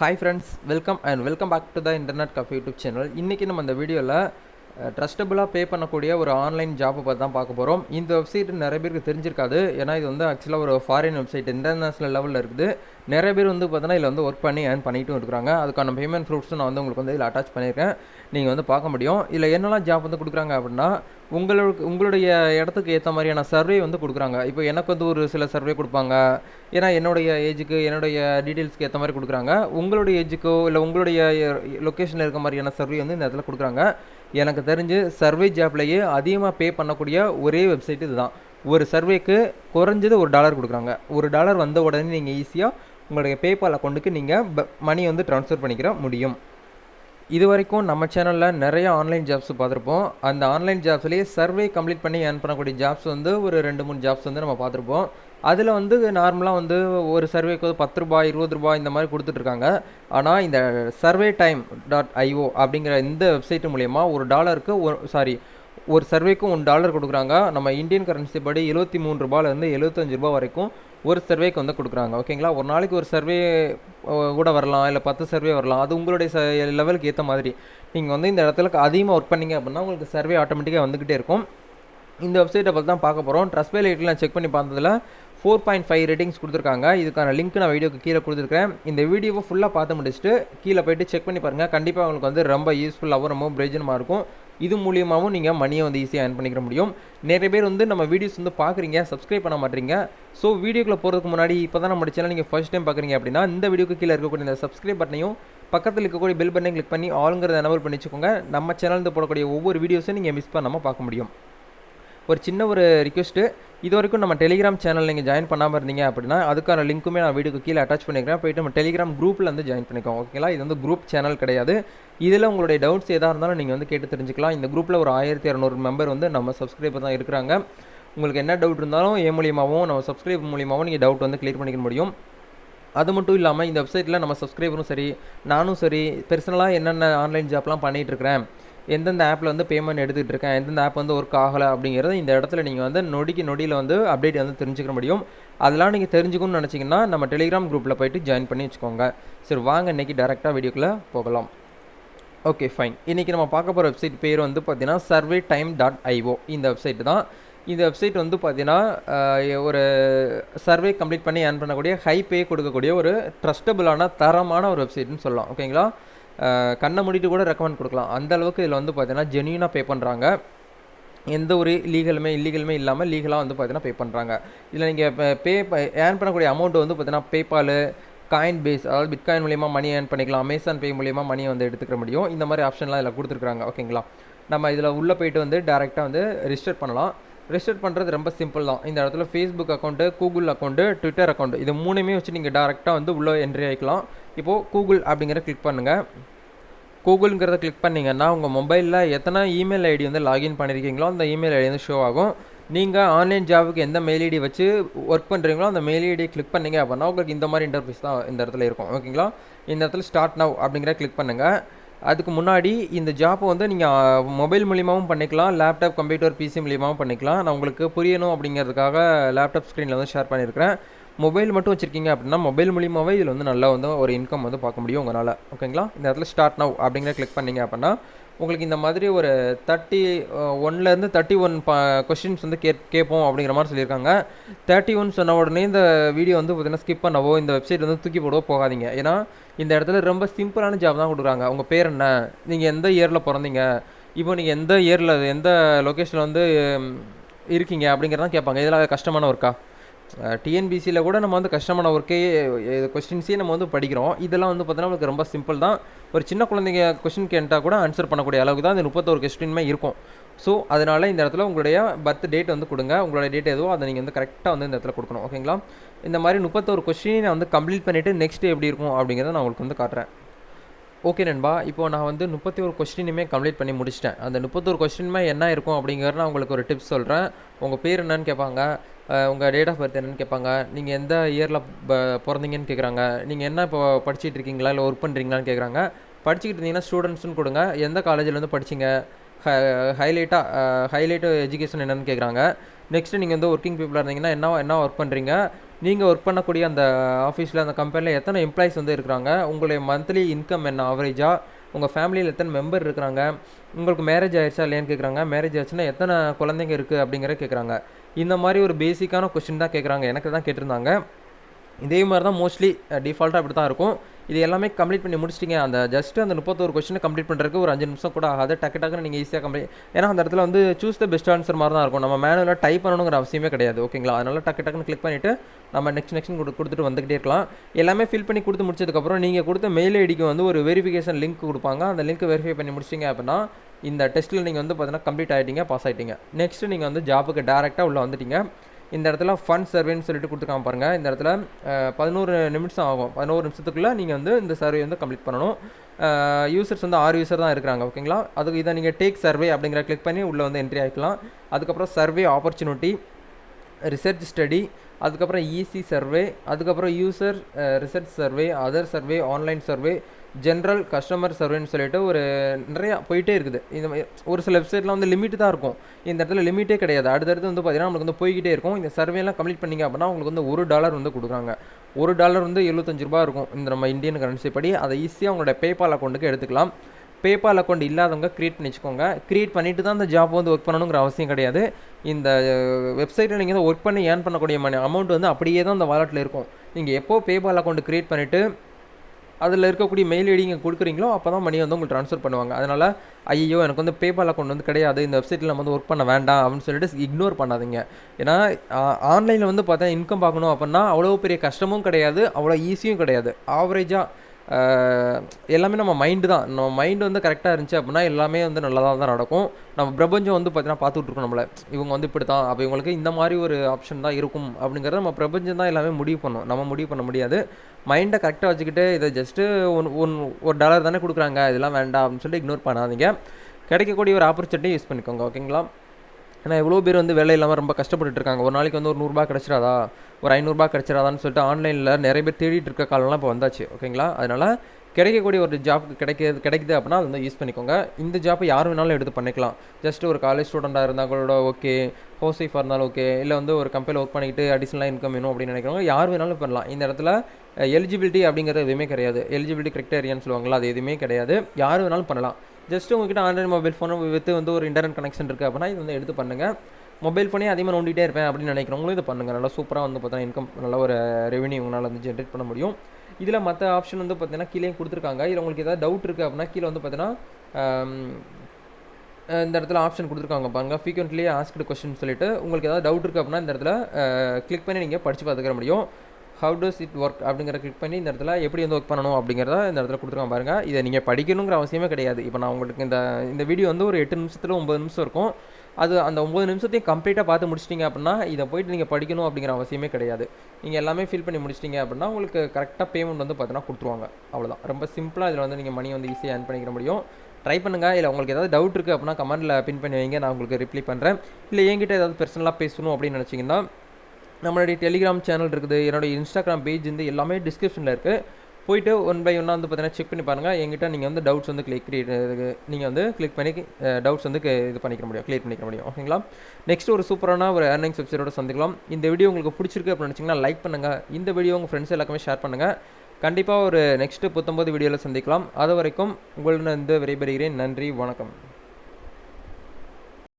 Hi friends welcome and welcome back to the internet cafe YouTube channel இன்றைக்கி நம்ம இந்த வீடியோவில் ட்ரஸ்டபுளாக பே பண்ணக்கூடிய ஒரு ஆன்லைன் ஜாப்பை பார்த்து தான் பார்க்க போகிறோம் இந்த வெப்சைட் நிறைய பேருக்கு தெரிஞ்சிருக்காது. ஏன்னா இது வந்து ஆக்சுவலாக ஒரு ஃபாரின் வெப்சைட் இன்டர்நேஷனல் லெவலில் இருக்குது. நிறைய பேர் வந்து பார்த்தீங்கன்னா இதில் வந்து ஒர்க் பண்ணி ஏர்ன் பண்ணிட்டும் இருக்கிறாங்க. அதுக்கான பேமெண்ட் ப்ரூஃப்ஸும் நான் வந்து உங்களுக்கு வந்து இதில் அட்டாச் பண்ணியிருக்கேன். நீங்கள் வந்து பார்க்க முடியும். இதில் என்னெல்லாம் ஜாப் வந்து கொடுக்குறாங்க அப்படின்னா உங்களுக்கு உங்களுடைய இடத்துக்கு ஏற்ற மாதிரியான சர்வே வந்து கொடுக்குறாங்க. இப்போ எனக்கு வந்து ஒரு சில சர்வே கொடுப்பாங்க. ஏன்னா என்னுடைய ஏஜுக்கு என்னுடைய டீட்டெயில்ஸ்க்கு ஏற்ற மாதிரி கொடுக்குறாங்க. உங்களுடைய ஏஜுக்கோ இல்லை உங்களுடைய லொக்கேஷனில் இருக்க மாதிரியான சர்வே வந்து இந்த இடத்துல கொடுக்குறாங்க. எனக்கு தெரிஞ்சு சர்வே ஜாப்லேயே அதிகமாக பே பண்ணக்கூடிய ஒரே வெப்சைட் இதுதான். ஒரு சர்வேக்கு குறைஞ்சது ஒரு டாலர் கொடுக்குறாங்க. ஒரு டாலர் வந்த உடனே நீங்கள் ஈஸியாக உங்களுடைய பேபால் அக்கௌண்ட்டுக்கு நீங்கள் மணி வந்து ட்ரான்ஸ்ஃபர் பண்ணிக்கிற முடியும். இது வரைக்கும் நம்ம சேனலில் நிறைய ஆன்லைன் ஜாப்ஸ் பார்த்துருப்போம். அந்த ஆன்லைன் ஜாப்ஸ்லேயே சர்வே கம்ப்ளீட் பண்ணி ஏர்ன் பண்ணக்கூடிய ஜாப்ஸ் வந்து ஒரு ரெண்டு மூணு ஜாப்ஸ் வந்து நம்ம பார்த்துருப்போம். அதில் வந்து நார்மலாக வந்து ஒரு சர்வேக்கு வந்து பத்து ரூபாய் இருபது ரூபாய் இந்த மாதிரி கொடுத்துட்ருக்காங்க. ஆனால் இந்த சர்வே டைம் டாட் ஐஓ அப்படிங்கிற இந்த வெப்சைட் மூலயமா ஒரு டாலருக்கு ஒரு சாரி ஒரு சர்வேக்கும் ஒன் டாலர் கொடுக்குறாங்க. நம்ம இந்தியன் கரன்சி படி எழுபத்தி மூணு ரூபாயிலேருந்து எழுபத்தஞ்சு ரூபா வரைக்கும் ஒரு சர்வேக்கு வந்து கொடுக்குறாங்க. ஓகேங்களா ஒரு நாளைக்கு ஒரு சர்வே கூட வரலாம் இல்லை பத்து சர்வே வரலாம். அது உங்களுடைய ச லெவலுக்கு ஏற்ற மாதிரி. நீங்கள் வந்து இந்த இடத்துல அதிகமாக ஒர்க் பண்ணீங்க அப்படின்னா உங்களுக்கு சர்வே ஆட்டோமேட்டிக்காக வந்துக்கிட்டே இருக்கும். இந்த வெப்சைட்டை பற்றி தான் பார்க்க போகிறோம் ட்ரஸ்ட் வேலைட்டில் நான் செக் பண்ணி பார்த்ததில் ஃபோர் பாயிண்ட் ஃபைவ் ரேட்டிங்ஸ் கொடுத்துருக்காங்க. இதுக்கான லிங்க் நான் வீடியோக்கு கீழே கொடுத்துருக்கேன் இந்த வீடியோவை ஃபுல்லாக பார்த்து முடிச்சுட்டு கீழே போயிட்டு செக் பண்ணி பாருங்கள் கண்டிப்பாக உங்களுக்கு வந்து ரொம்ப யூஸ்ஃபுல்லாகவும் ரொம்ப பிரயோஜனமாக இருக்கும். இது மூலியமாகவும் நீங்கள் மணியை வந்து ஈஸியாக ஏர்ன் பண்ணிக்கிற முடியும். நிறைய பேர் வந்து நம்ம வீடியோஸ் வந்து பார்க்குறீங்க சப்ஸ்கிரைப் பண்ண மாட்டீங்க. ஸோ வீடியோக்குள்ளே போகிறதுக்கு முன்னாடி இப்போ தான் நம்ம சேனல் நீங்கள் ஃபஸ்ட் டைம் பார்க்குறீங்க அப்படின்னா இந்த வீடியோக்கு கீழே இருக்கக்கூடிய இந்த சப்ஸ்கிரைப் பட்டனையும் பக்கத்தில் இருக்கக்கூடிய பெல் பட்டனையும் கிளிக் பண்ணி ஆளுங்கிறத எனபிள் பண்ணி வச்சுக்கோங்க நம்ம சேனலில் போடக்கூடிய ஒவ்வொரு வீடியோஸும் நீங்கள் மிஸ் பண்ணாமல் பார்க்க முடியும். ஒரு சின்ன ஒரு ரிக்வெஸ்ட்டு இது வரைக்கும் நம்ம டெலிகிராம் சேனல் நீங்கள் ஜாயின் பண்ணாமல் இருந்தீங்க அப்படின்னா அதுக்கான லிங்க்குமே நான் வீடியோக்கு கீழே அட்டாச் பண்ணிக்கிறேன். போயிட்டு நம்ம டெலிகிராம் குரூப்பில் வந்து ஜாயின் பண்ணிக்கோங்க ஓகேங்களா இது வந்து குரூப் சேனல் கிடையாது. இதில் உங்களுடைய டவுட்ஸ் எதாக இருந்தாலும் நீங்கள் வந்து கேட்டு தெரிஞ்சுக்கலாம். இந்த குரூப்பில் ஒரு ஆயிரத்தி இரநூறு மெம்பர் வந்து நம்ம சப்ஸ்கிரைபர் தான் இருக்கிறாங்க. உங்களுக்கு என்ன டவுட் இருந்தாலும் ஏ மூலியமாகவும் நம்ம சப்ஸ்கிரைப் மூலியமாகவும் நீங்கள் டவுட் வந்து கிளியர் பண்ணிக்க முடியும். அது மட்டும் இல்லாமல் இந்த வெப்சைட்டில் நம்ம சப்ஸ்கிரைபரும் சரி நானும் சரி பர்சனலாக என்னென்ன ஆன்லைன் ஜாப்லாம் பண்ணிகிட்ருக்கிறேன் எந்தெந்த ஆப்பில் வந்து பேமெண்ட் எடுத்துகிட்டு இருக்கேன் எந்தெந்த ஆப் வந்து ஒர்க் ஆகலை அப்படிங்கிறத இந்த இடத்துல நீங்கள் வந்து நொடிக்கு நொடியில் வந்து அப்டேட் வந்து தெரிஞ்சுக்க முடியும். அதெல்லாம் நீங்கள் தெரிஞ்சுக்கணும்னு நினச்சிங்கன்னா நம்ம டெலிகிராம் குரூப்பில் போயிட்டு ஜாயின் பண்ணி வச்சுக்கோங்க. சரி வாங்க இன்றைக்கி டேரெக்டாக வீடியோக்குள்ளே போகலாம். ஓகே ஃபைன் இன்றைக்கி நம்ம பார்க்க போகிற வெப்சைட் பேர் வந்து பார்த்தீங்கன்னா சர்வே டைம் டாட் ஐஓ இந்த வெப்சைட் தான். இந்த வெப்சைட் வந்து பார்த்தீங்கன்னா ஒரு சர்வே கம்ப்ளீட் பண்ணி ஏர்ன் பண்ணக்கூடிய ஹை பே கொடுக்கக்கூடிய ஒரு ட்ரஸ்டபுளான தரமான ஒரு வெப்சைட்னு சொல்லலாம். ஓகேங்களா கண்ணை மூடிட்டு கூட ரெக்கமெண்ட் கொடுக்கலாம். அந்த அளவுக்கு இதில் வந்து பார்த்தீங்கன்னா ஜென்யூனாக பே பண்ணுறாங்க எந்த ஒரு லீகலுமே இல்லீகலுமே இல்லாமல் லீகலாக வந்து பார்த்தீங்கன்னா பே பண்ணுறாங்க இதில் நீங்கள் பே ஏர்ன் பண்ணக்கூடிய அமௌண்ட் வந்து பார்த்தீங்கன்னா பேபாலு காயின் பேஸ் அதாவது பிட்காயின் மூலியமா மணி ஏர்ன் பண்ணிக்கலாம். அமேசான் பே மூலியமாக மணி வந்து எடுத்துக்க முடியும். இந்த மாதிரி ஆப்ஷன்லாம் இதில் கொடுத்துருக்காங்க ஓகேங்களா நம்ம இதில் உள்ளே போயிட்டு வந்து டேரெக்டாக வந்து ரிஜிஸ்டர் பண்ணலாம். ரிஜிஸ்டர் பண்ணுறது ரொம்ப சிம்பிள் தான். இந்த இடத்துல Facebook account Google account Twitter account இது மூணுமே வச்சு நீங்கள் டேரெக்டாக வந்து உள்ளே என்ட்ரி ஆகிக்கலாம் இப்போது கூகுள் அப்படிங்கிற கிளிக் பண்ணுங்கள் கூகுளுங்கிறத கிளிக் பண்ணிங்கன்னா உங்கள் மொபைலில் எத்தனை இமெயில் ஐடி வந்து லாகின் பண்ணியிருக்கீங்களோ அந்த இமெயில் ஐடி வந்து ஷோ ஆகும். நீங்கள் ஆன்லைன் ஜாபுக்கு எந்த மெயில் ஐடி வச்சு ஒர்க் பண்ணுறீங்களோ அந்த மெயில் ஐடி கிளிக் பண்ணிங்க அப்படின்னா உங்களுக்கு இந்த மாதிரி இன்டர்ஃபேஸ் தான் இந்த இடத்துல இருக்கும். ஓகேங்களா இந்த இடத்துல ஸ்டார்ட் நவ் அப்படிங்கிற கிளிக் பண்ணுங்கள் அதுக்கு முன்னாடி இந்த ஜாப்பை வந்து நீங்கள் மொபைல் மூலியமாகவும் பண்ணிக்கலாம் லேப்டாப் கம்ப்யூட்டர் பிசி மூலியமாகவும் பண்ணிக்கலாம். நான் உங்களுக்கு புரியணும் அப்படிங்கிறதுக்காக லேப்டாப் ஸ்க்ரீனில் வந்து ஷேர் பண்ணியிருக்கிறேன் மொபைல் மட்டும் வச்சுருக்கீங்க அப்படின்னா மொபைல் மூலியமாகவே இதில் வந்து நல்லா வந்து ஒரு இன்கம் வந்து பார்க்க முடியும் உங்களால். ஓகேங்களா இந்த இடத்துல ஸ்டார்ட் நவ் அப்படிங்கிற கிளிக் பண்ணிங்க அப்படின்னா உங்களுக்கு இந்த மாதிரி ஒரு தேர்ட்டி ஒன்லேருந்து தேர்ட்டி ஒன் பா கொஷின்ஸ் வந்து கே கேட்போம் அப்படிங்கிற மாதிரி சொல்லியிருக்காங்க. தேர்ட்டி ஒன் சொன்ன உடனே இந்த வீடியோ வந்து பார்த்தீங்கன்னா ஸ்கிப் பண்ணவோ இந்த வெப்சைட் வந்து தூக்கி போடவோ போகாதீங்க. ஏன்னா இந்த இடத்துல ரொம்ப சிம்பிளான ஜாப் தான் கொடுக்குறாங்க. உங்கள் பேர் என்ன? நீங்கள் எந்த இயரில் பிறந்தீங்க? இப்போ நீங்கள் எந்த இயரில் எந்த லொக்கேஷனில் வந்து இருக்கீங்க அப்படிங்கிறதான் கேட்பாங்க. இதில் கஷ்டமான ஒர்க்கா டிஎன்பிசியில் கூட நம்ம வந்து கஷ்டமான ஒர்க்கே கொஸ்டின்ஸே நம்ம வந்து படிக்கிறோம். இதெல்லாம் வந்து பார்த்தீங்கன்னா நமக்கு ரொம்ப சிம்பிள் தான். ஒரு சின்ன குழந்தைங்க கொஸ்டின் கேட்டால் கூட ஆன்சர் பண்ணக்கூடிய அளவுக்கு தான் இந்த முப்பத்தோரு கொஸ்டின்மே இருக்கும். ஸோ அதனால் இந்த இடத்துல உங்களுடைய பர்த் டேட் வந்து கொடுங்க. உங்களுடைய டேட் எதுவோ அதை நீங்கள் வந்து கரெக்டாக வந்து இந்த இடத்துல கொடுக்கணும். ஓகேங்களா இந்த மாதிரி முப்பத்தோரு கொஸ்டின் நான் வந்து கம்ப்ளீட் பண்ணிவிட்டு நெக்ஸ்ட் எப்படி இருக்கும் அப்படிங்கிறத நான் உங்களுக்கு வந்து காட்டுறேன். ஓகே நண்பா இப்போ நான் வந்து முப்பத்தி ஒரு கொஸ்டினுமே கம்ப்ளீட் பண்ணி முடிச்சிட்டேன். அந்த முப்பத்தொரு கொஸ்டினுமே என்ன இருக்கும் அப்படிங்கிறத நான் உங்களுக்கு ஒரு டிப்ஸ் சொல்கிறேன் உங்கள் பேர் என்னன்னு கேட்பாங்க உங்கள் டேட் ஆஃப் பர்த் என்னன்னு கேட்பாங்க நீங்கள் எந்த இயரில் பிறந்தீங்கன்னு கேட்குறாங்க நீங்கள் என்ன இப்போ படிச்சுட்டு இருக்கீங்களா இல்லை ஒர்க் பண்ணுறீங்களான்னு கேட்குறாங்க படிச்சுக்கிட்டு இருந்தீங்கன்னா ஸ்டூடெண்ட்ஸ்னு கொடுங்க எந்த காலேஜிலேருந்து படிச்சிங்க ஹைலைட்டாக ஹைலைட்டு எஜுகேஷன் என்னென்னு கேட்குறாங்க நெக்ஸ்ட்டு நீங்கள் வந்து ஒர்க்கிங் பீப்புளாக இருந்தீங்கன்னா என்ன என்ன ஒர்க் பண்ணுறீங்க நீங்கள் ஒர்க் பண்ணக்கூடிய அந்த ஆஃபீஸில் அந்த கம்பெனியில் எத்தனை எம்ப்ளாயிஸ் வந்து இருக்கிறாங்க? உங்களுடைய மந்த்லி இன்கம் என்ன? ஆவரேஜாக உங்கள் ஃபேமிலியில் எத்தனை மெம்பர் இருக்கிறாங்க? உங்களுக்கு மேரேஜ் ஆயிடுச்சா இல்லையான்னு கேட்குறாங்க மேரேஜ் ஆச்சுன்னா எத்தனை குழந்தைங்க இருக்குது அப்படிங்கிற கேட்குறாங்க இந்த மாதிரி ஒரு பேசிக்கான கொஸ்டின் தான் கேட்குறாங்க எனக்கு தான் கேட்டிருந்தாங்க. இதே மாதிரி தான் மோஸ்ட்லி டிஃபால்ட்டாக அப்படி தான் இருக்கும். இது எல்லாமே கம்ப்ளீட் பண்ணி முடிச்சிட்டிங்க. அந்த ஜஸ்ட் அந்த முப்பத்தோரு கொஸ்டினை கம்ப்ளீட் பண்ணுறதுக்கு ஒரு அஞ்சு நிமிஷம் கூட ஆகாது. டக்கு டக்குன்னு நீங்கள் ஈஸியாக கம்ப்ளீட் ஏன்னா அந்த இடத்துல வந்து சூஸ் த பெஸ்ட் ஆன்சர் மாதிரி தான் இருக்கும். நம்ம மேனுவலாக டைப் பண்ணணுங்கிற அவசியமே கிடையாது. ஓகேங்களா அதனால் டக்கு டக்குன்னு கிளிக் பண்ணிவிட்டு நம்ம நெக்ஸ்ட் நெக்ஸ்ட் கொடு கொடுத்துட்டு வந்துகிட்டே இருக்கலாம். எல்லாமே ஃபில் பண்ணி கொடுத்து முடிச்சதுக்கப்புறம் நீங்கள் கொடுத்த மெயில் ஐடிக்கு வந்து ஒரு வெரிஃபிகேஷன் லிங்க் கொடுப்பாங்க. அந்த லிங்க் வெரிஃபை பண்ணி முடிச்சிங்க அப்படின்னா இந்த டெஸ்ட்டில் நீங்கள் வந்து பார்த்தீங்கன்னா கம்ப்ளீட் ஆகிட்டீங்க பாஸ் ஆகிட்டீங்க நெக்ஸ்ட்டு நீங்கள் வந்து ஜாபுக்கு டேரெக்டாக உள்ளே வந்துட்டீங்க. இந்த இடத்துல ஃபன் சர்வேன்னு சொல்லிட்டு கொடுத்துருக்காங்க பாருங்கள் இந்த இடத்துல பதினோரு நிமிஷம் ஆகும். பதினோரு நிமிஷத்துக்குள்ளே நீங்கள் வந்து இந்த சர்வே வந்து கம்ப்ளீட் பண்ணணும். யூசர்ஸ் வந்து ஆறு யூசர் தான் இருக்கிறாங்க ஓகேங்களா அதுக்கு இதை நீங்கள் டேக் சர்வே அப்படிங்கிற கிளிக் பண்ணி உள்ளே வந்து என்ட்ரி ஆகிக்கலாம் அதுக்கப்புறம் சர்வே ஆப்பர்ச்சுனிட்டி ரிசர்ச் ஸ்டடி அதுக்கப்புறம் இசி சர்வே அதுக்கப்புறம் user research survey other survey online survey general customer சர்வேன்னு சொல்லிட்டு ஒரு நிறையா போயிட்டே இருக்குது. இந்த ஒரு சில வெப்சைட்லாம் வந்து லிமிட் தான் இருக்கும். இந்த இடத்துல லிமிட்டே கிடையாது. அடுத்தடுத்து வந்து பார்த்தீங்கன்னா நம்மளுக்கு வந்து போய்கிட்டே இருக்கும். இந்த சர்வேலாம் கம்ப்ளீட் பண்ணிங்க அப்படின்னா உங்களுக்கு வந்து ஒரு டாலர் வந்து கொடுக்குறாங்க. ஒரு டாலர் வந்து எழுபத்தஞ்சு ரூபா இருக்கும். இந்த நம்ம இந்தியன் கரன்சி படி அதை ஈஸியாக அவங்களோட பேபால் அக்கௌண்ட்டுக்கு எடுத்துக்கலாம். பேபால் அக்கௌண்ட் இல்லாதவங்க க்ரியேட் பண்ணி வச்சுக்கோங்க க்ரியேட் பண்ணிட்டு தான் அந்த ஜாப் வந்து ஒர்க் பண்ணணுங்கிற அவசியம் கிடையாது. இந்த வெப்சைட்டில் நீங்கள் வந்து ஒர்க் பண்ணி ஏர்ன் பண்ணக்கூடிய மணி அமௌண்ட் வந்து அப்படியே தான் அந்த வாலெட்டில் இருக்கும். நீங்கள் எப்போ பேபால் அக்கௌண்ட் க்ரியேட் பண்ணிவிட்டு அதில் இருக்கக்கூடிய மெயில் ஐடி நீங்கள் கொடுக்குறீங்களோ அப்போ தான் மணி வந்து உங்களுக்கு ட்ரான்ஸ்ஃபர் பண்ணுவாங்க. அதனால் ஐயோ எனக்கு வந்து பேபால் அக்கௌண்ட் வந்து கிடையாது இந்த வெப்சைட்டில் நம்ம வந்து ஒர்க் பண்ண வேண்டாம் அப்படின்னு சொல்லிட்டு இக்னோர் பண்ணாதீங்க. ஏன்னா ஆன்லைனில் வந்து பார்த்தா இன்கம் பார்க்கணும் அப்படின்னா அவ்வளோ பெரிய கஷ்டமும் கிடையாது அவ்வளோ ஈஸியும் கிடையாது. ஆவரேஜாக எல்லாமே நம்ம மைண்டு தான். நம்ம மைண்டு வந்து கரெக்டாக இருந்துச்சு அப்படின்னா எல்லாமே வந்து நல்லதாக தான் நடக்கும். நம்ம பிரபஞ்சம் வந்து பார்த்தீங்கன்னா பார்த்துட்ருக்கோம் நம்மளை. இவங்க வந்து இப்படி தான் அப்போ இவங்களுக்கு இந்த மாதிரி ஒரு ஆப்ஷன் தான் இருக்கும் அப்படிங்கிறத நம்ம பிரபஞ்சம் தான் எல்லாமே முடிவு பண்ணும். நம்ம முடிவு பண்ண முடியாது. மைண்டை கரெக்டாக வச்சுக்கிட்டு இதை ஜஸ்ட்டு ஒன் ஒன் ஒரு டாலர் தானே கொடுக்குறாங்க. இதெல்லாம் வேண்டாம் அப்படின்னு சொல்லிட்டு இக்னோர் பண்ணாதீங்க. கிடைக்கக்கூடிய ஒரு ஆப்பர்ச்சுனிட்டி யூஸ் பண்ணிக்கோங்க. ஓகேங்களா ஏன்னா எவ்வளோ பேர் வந்து வேலை இல்லாமல் ரொம்ப கஷ்டப்பட்டு இருக்காங்க ஒரு நாளைக்கு வந்து ஒரு நூறுரூபா கிடச்சிடாதா? ஒரு ஐநூறுரூபா கிடச்சிடாதான்னு சொல்லிட்டு ஆன்லைனில் நிறைய பேர் தேடிட்டு இருக்க காலம்லாம் இப்போ வந்தாச்சு. ஓகேங்களா? அதனால் கிடைக்கக்கூடிய ஒரு ஜாப் கிடைக்கிறது கிடைக்குது அப்படின்னா அதை வந்து யூஸ் பண்ணிக்கோங்க. இந்த ஜாப்பை யார் வேணாலும் எடுத்து பண்ணிக்கலாம். ஜஸ்ட் ஒரு காலேஜ் ஸ்டூடெண்ட்டாக இருந்தால் கூட ஓகே ஹவுஸ் ஒய்ஃபாக இருந்தாலும் ஓகே இல்லை வந்து ஒரு கம்பெனியில் ஒர்க் பண்ணிக்கிட்டு அடிஷ்னலாக இன்கம் வேணும் அப்படின்னு நினைக்கிறவங்க யார் வேணாலும் பண்ணலாம். இந்த இடத்துல எலிஜிபிலிட்டி அப்படிங்கிறது எதுவுமே கிடையாது. எலிஜிபிலிட்டி கிரிக்டேரியான்னு சொல்லுவாங்களா அது எதுவுமே கிடையாது. யார் வேணாலும் பண்ணலாம். ஜஸ்ட் உங்ககிட்ட ஆண்ட்ராய்டு மொபைல் ஃபோனை வித்து வந்து ஒரு இன்டர்நெட் கனெக்ஷன் இருக்குது அப்படின்னா இது வந்து எடுத்து பண்ணுங்கள் மொபைல் ஃபோனே அதிகமாக நோண்டிகிட்டே இருப்பேன் அப்படின்னு நினைக்கிறவங்களும் இதை பண்ணுங்கள் நல்லா சூப்பராக வந்து பார்த்தீங்கன்னா இன்கம் நல்ல ஒரு ரெவன்யூ உங்களால் வந்து ஜென்ரேட் பண்ண முடியும். இதில் மற்ற ஆப்ஷன் வந்து பார்த்தீங்கன்னா கீழே கொடுத்துருக்காங்க. இதில் உங்களுக்கு ஏதாவது டவுட் இருக்குது அப்படின்னா கீழே வந்து பார்த்தீங்கன்னா இந்த இடத்துல ஆப்ஷன் கொடுத்துருக்காங்க பாருங்க. ஃப்ரீக்வெண்ட்லி ஆஸ்க்டு கொஸ்டின் சொல்லிட்டு உங்களுக்கு ஏதாவது டவுட் இருக்குது அப்படின்னா இந்த இடத்துல கிளிக் பண்ணி நீங்கள் படித்து பார்த்துக்கிற முடியும். ஹவு டஸ் இட் ஒர்க் அப்படிங்கிற கிளிக் பண்ணி இந்த இடத்துல எப்படி வந்து ஒர்க் பண்ணணும் அப்படிங்கிறத இந்த இடத்துல கொடுத்துருக்காங்க பாருங்கள் இதை நீங்கள் படிக்கணுங்கிற அவசியமே கிடையாது. இப்போ நான் உங்களுக்கு இந்த இந்த வீடியோ வந்து ஒரு எட்டு நிமிஷத்தில் ஒம்பது நிமிஷம் இருக்கும். அது அந்த ஒம்பது நிமிஷத்தையும் கம்ப்ளீட்டாக பார்த்து முடிச்சிட்டிங்க அப்படின்னா இதை போயிட்டு நீங்கள் படிக்கணும் அப்படிங்கிற அவசியமே கிடையாது. நீங்கள் எல்லாமே ஃபில் பண்ணி முடிச்சிட்டிங்க அப்படின்னா உங்களுக்கு கரெக்டாக பேமெண்ட் வந்து பார்த்தீங்கன்னா கொடுத்துருவாங்க. அவ்வளோதான் ரொம்ப சிம்பிளாக இதில் வந்து நீங்கள் மணி வந்து ஈஸியாக ஏர்ன் பண்ணிக்கிற முடியும். ட்ரை பண்ணுங்கள் இல்லை உங்களுக்கு ஏதாவது டவுட் இருக்குது அப்படின்னா கமெண்ட்டில் பின் பண்ணி வைங்க. நான் உங்களுக்கு ரிப்ளை பண்ணுறேன் இல்லை என்கிட்ட ஏதாவது பர்சனலாக பேசணும் அப்படின்னு நினச்சிங்கன்னா நம்மளுடைய டெலிகிராம் சேனல் இருக்குது. என்னுடைய இன்ஸ்டாகிராம் பேஜ் வந்து எல்லாமே டிஸ்கிரிப்ஷனில் இருக்குது போயிட்டு ஒன் பை ஒன்னாக வந்து பார்த்தீங்கன்னா செக் பண்ணி பாருங்கள் எங்கிட்ட நீங்கள் வந்து டவுட்ஸ் வந்து கிளிக் நீங்கள் வந்து கிளிக் பண்ணி டவுட்ஸ் வந்து இது பண்ணிக்க முடியும் கிளியர் பண்ணிக்க முடியும். ஓகேங்களா நெக்ஸ்ட் ஒரு சூப்பரான ஒரு ஏர்னிங்ஸ் வெப்சைட்டோட சந்திக்கலாம். இந்த வீடியோ உங்களுக்கு பிடிச்சிருக்கு அப்படின்னு நினச்சிங்கன்னா லைக் பண்ணுங்கள் இந்த வீடியோ உங்கள் ஃப்ரெண்ட்ஸ் எல்லாருக்குமே ஷேர் பண்ணுங்கள் கண்டிப்பாக ஒரு நெக்ஸ்ட்டு புத்தொம்பது வீடியோவில் சந்திக்கலாம். அது வரைக்கும் உங்களிடம் வந்து விடைபெறுகிறேன். நன்றி வணக்கம்.